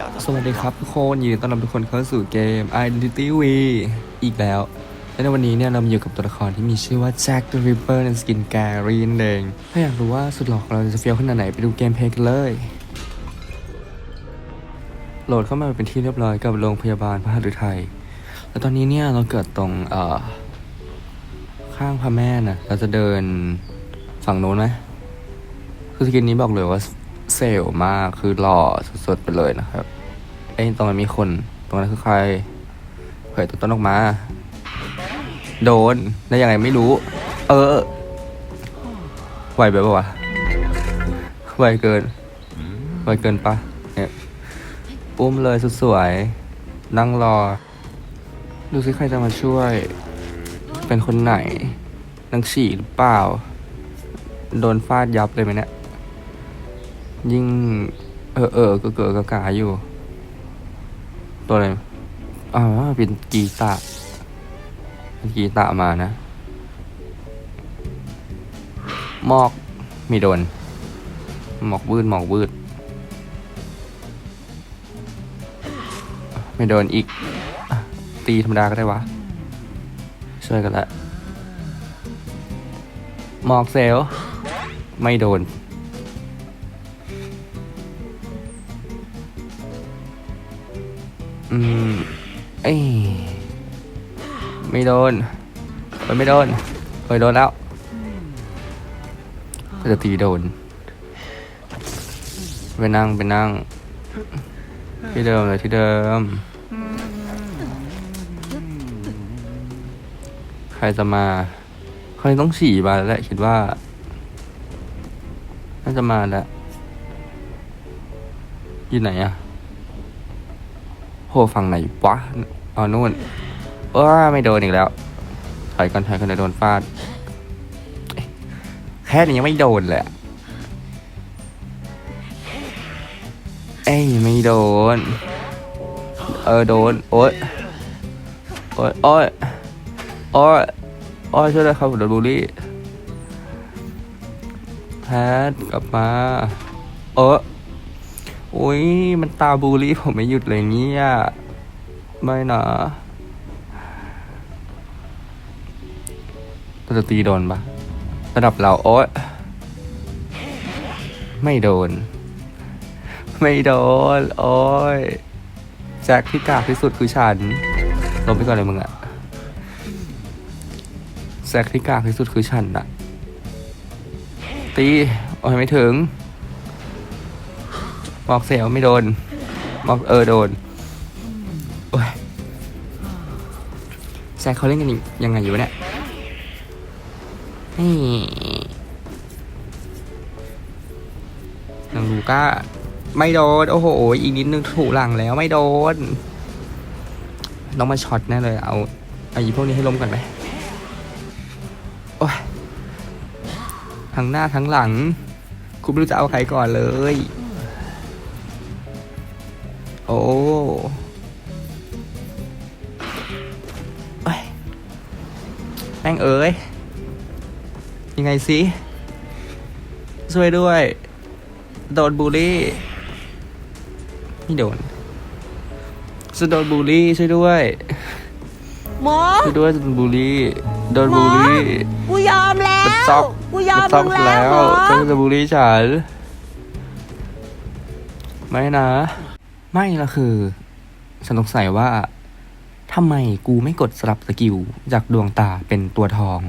ยวสวัสดีครับทุกคนยินดีต้อนรับทุกคนเข้าสู่เกม Identity V อีกแล้ว และในวันนี้เนี่ยเรามาอยู่กับตัวละครที่มีชื่อว่า Jack the Ripper ในสกินแกรีนเองถ้าอยากรู้ว่าสุดหล่อของเราจะเฟี้ยวขนาดไหนไปดูเกมเพลย์กันเลย โหลดเข้ามาเป็นที่เรียบร้อยกับโรงพยาบาลพระหฤทัยแล้วตอนนี้เนี่ยเราเกิดตรงเอ่อข้างพระแม่น่ะเราจะเดินฝั่งโน้นไหมคือสกินนี้บอกเลยว่า เซล์มากคือหล่อสุดๆไปเลยนะครับไอ้ตรงนั้นมีคน ตรงนั้นคือใคร เผยตัวต้นออกมา โดนได้ยังไงไม่รู้ เออไหวไปปะวะไหวเกินไหวเกินปะเนี่ยอุ้มเลยสุดสวย นั่งรอ ดูสิใครจะมาช่วย เป็นคนไหนนางฉี่หรือเปล่า โดนฟาดยับเลยไหมเนี่ย ยิ่ง เออเออก็เกิดกระกาอยู่ ตัวอะไรอ่าเป็นกีตาเป็นกีตามานะหมอกมีโดน หมอกวืดหมอกวืดไม่โดนอีก ตีธรรมดาก็ได้วะ ช่วยกันละหมอกเซล ไม่โดน อืมเอ้ยไม่โดนเฮ้ยไม่โดนเฮ้ยโดนแล้วก็จะตีโดนไปนั่งไปนั่ง ที่เดิมเลยที่เดิม ใครจะมาใครต้องฉี่มาแล้วแหละคิดว่า น่าจะมาแล้วอยู่ไหนอะ โหฝั่งไหนวะเอานู่นเออไม่โดนอีกแล้วถอยก่อนถอยก่อนเดี๋ยวโดนฟาด แค่นี้ยังไม่โดนเลยเอ้ยไม่โดน เออโดน โอ๊ยโอ๊ยโอ๊ยโอ๊ยโอ๊ยช่วยด้วยครับผมโดนบูลลี่แพทกลับมา เออ โอ้ยมันตาบูลี่ผมไม่หยุดเลยเนี่ยไม่นะเราจะตีโดนปะระดับเราโอ๊ยไม่โดน ไม่โดน โอ๊ยแจ็คที่กากที่สุดคือฉันลงไปก่อนเลยมึงอะแจ็คที่กากที่สุดคือฉันอะตี โอ้ยไม่ถึง บอกเสียวไม่โดนบอกเออโดนโอ้ยแซคเขาเล่นกันยังไงอยู่เนี่ยนี่นางลูก้าไม่โดน โอ้โห อีกนิดนึงถูกหลังแล้วไม่โดนต้องมาช็อตแน่เลย เอาไอ้พวกนี้ให้ล้มกันไหมโอ้ยทั้งหน้าทั้งหลัง คุณไม่รู้จะเอาใครก่อนเลย โอ้เอ้ยแม่งเอ๋ยยังไงสิช่วยด้วย โดนบูลลี่ ไม่โดนจะโดนบูลลี่ช่วยด้วยหมอช่วยด้วยจะโดนบูลลี่โดนบูลลี่กูยอมแล้มันวซอกกูยอมซอกมึงแล้วหมอฉันจะบูลลี่ฉันไม่นะ ไม่ละคือฉันสงสัยว่าทำไมกูไม่กดสลับสกิลจากดวงตาเป็นตัวทอง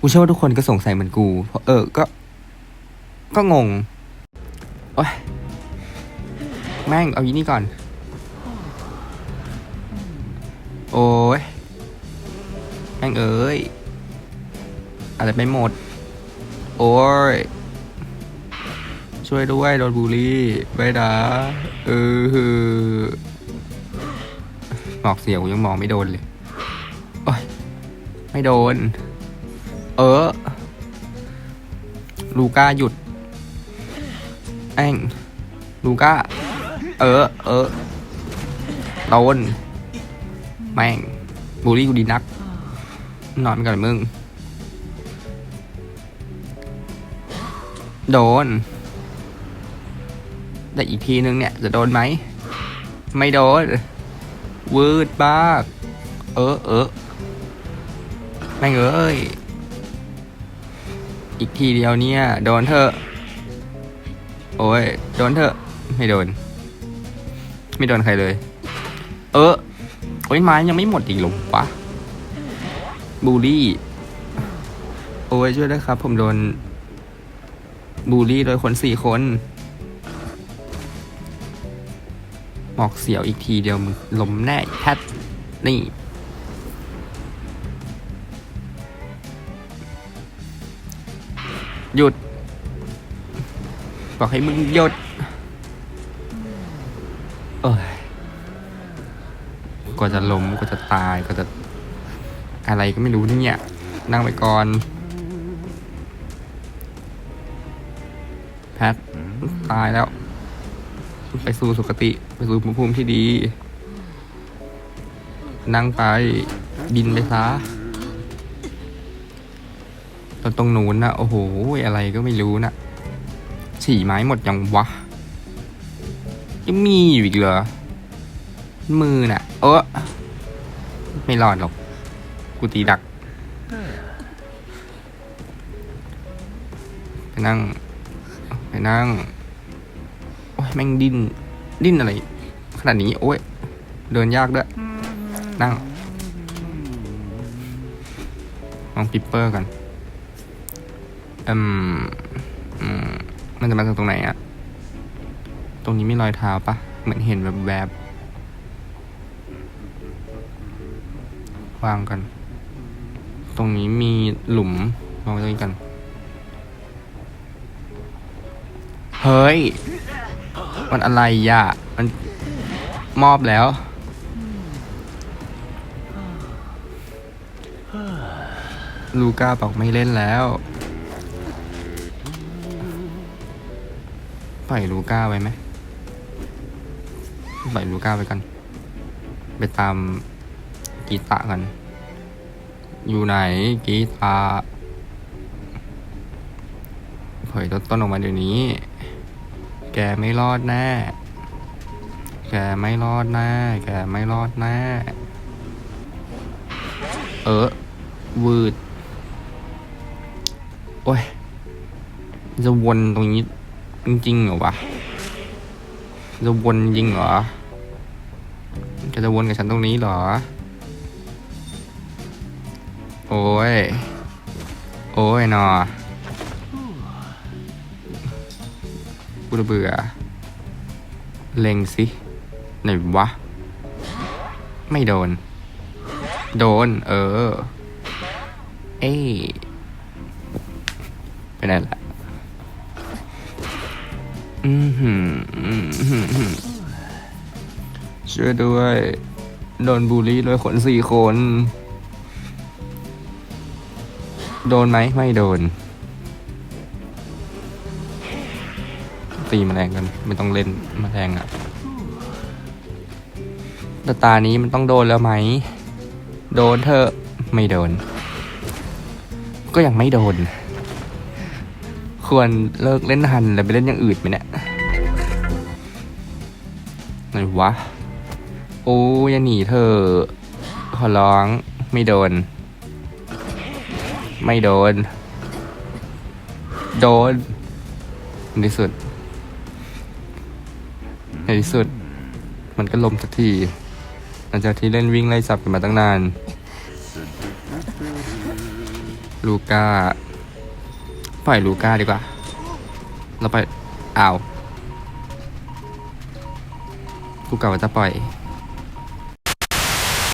กูเชื่อว่าทุกคนก็สงสัยเหมือนกู เพราะเออ ก็ ก็งง โอ้ย แม่งเอายีนี่ก่อน โอ้ย แม่งเอ้ย อะไรไปหมด โอ้ย ช่วยด้วย โดนบูลลี่ไม่นะเออฮือหมอกเสียวยังมองไม่โดนเลยโอ้ยไม่โดน เออ ลูก้าหยุด แองลูก้า เออ เออโดนแม่งบูลลี่กูดีนัก นอนไปก่อนมึง โดน แต่อีกทีนึงเนี่ยจะโดนไหม ไม่โดน วืดบ้าก เออเออแม่งเอ้ย อีกทีเดียวเนี่ย โดนเถอะ โอ้ย โดนเถอะ ไม่โดน ไม่โดนใครเลย เออ โอ้ยไม้ยังไม่หมดอีกหรอวะบูลลี่ โอ้ยช่วยด้วยครับ ผมโดนบูลลี่โดยคนสี่คน หมอกเสียวอีกทีเดียวมึงล้มแน่แพทนี่ หยุด บอกให้มึงหยุด เอ้ยกว่าจะล้มกว่าจะตายกว่าจะ อะไรก็ไม่รู้เนี่ย นั่งไปก่อน แพท ตายแล้ว ไปสู่สุคติ สู่ภพภูมิที่ดี นั่งไปบินไปซะตอนตรงนู้นนะโอ้โห อะไรก็ไม่รู้นะฉี่ไม้หมดยังวะ ยังมีอยู่อีกเหรอ มือน่ะ เออไม่รอดหรอก กูตีดัก ไปนั่ง ไปนั่ง โอ้ยแม่งดิ้น ดิ้นอะไร ขนาดนี้ โอ้ย เดินยากด้วย นั่งลองปิปเปอร์กันอืมอืมมันจะมาจากตรงไหนอะตรงนี้มีรอยเท้าปะ เหมือนเห็นแบบแบบวางกัน ตรงนี้มีหลุมลองไปตรงนี้กัน เฮ้ย มันอะไรอะมัน มอบแล้ว ลูก้าบอกไม่เล่นแล้วปล่อยลูก้าไว้ไหมปล่อยลูก้าไว้กัน ไปตามกีตากัน อยู่ไหนกีตาเผยต้นออกมาเดี๋ยวนี้ แกไม่รอดแน่ แกไม่รอดแน่แกไม่รอดแน่เออวืด โอ้ย จะวนตรงนี้ จริงๆเหรอวะ จะวนจริงเหรอแกจะวนกับฉันตรงนี้เหรอ โอ้ย โอ้ยหนอกูระเบื่อ เล็งสิ ไหนวะ ไม่โดน โดน เออ เอ้ยไปไหนละอือหืออือหือหือช่วยด้วย โดนบูลลี่โดยคนสี่คน โดนไหมไม่โดน ตีมแมลงกัน ไม่ต้องเล่นมแมลงอะ่ะ แต่ตานี้มันต้องโดนแล้วไหม โดนเธอไม่โดน ก็ยังไม่โดน ควรเลิกเล่นฮันแล้วไปเล่นอย่างอื่นไหมเนี่ยไหนวะ โอ้ยหนีเธอ ขอร้องไม่โดน ไม่โดน โดนในที่สุดในที่สุด มันก็ลมสักที หลังจากที่เล่นวิ่งไล่จับกันมาตั้งนาน ลูก้า ปล่อยลูก้าดีกว่า เราไปอ้าว กูกะว่าจะปล่อย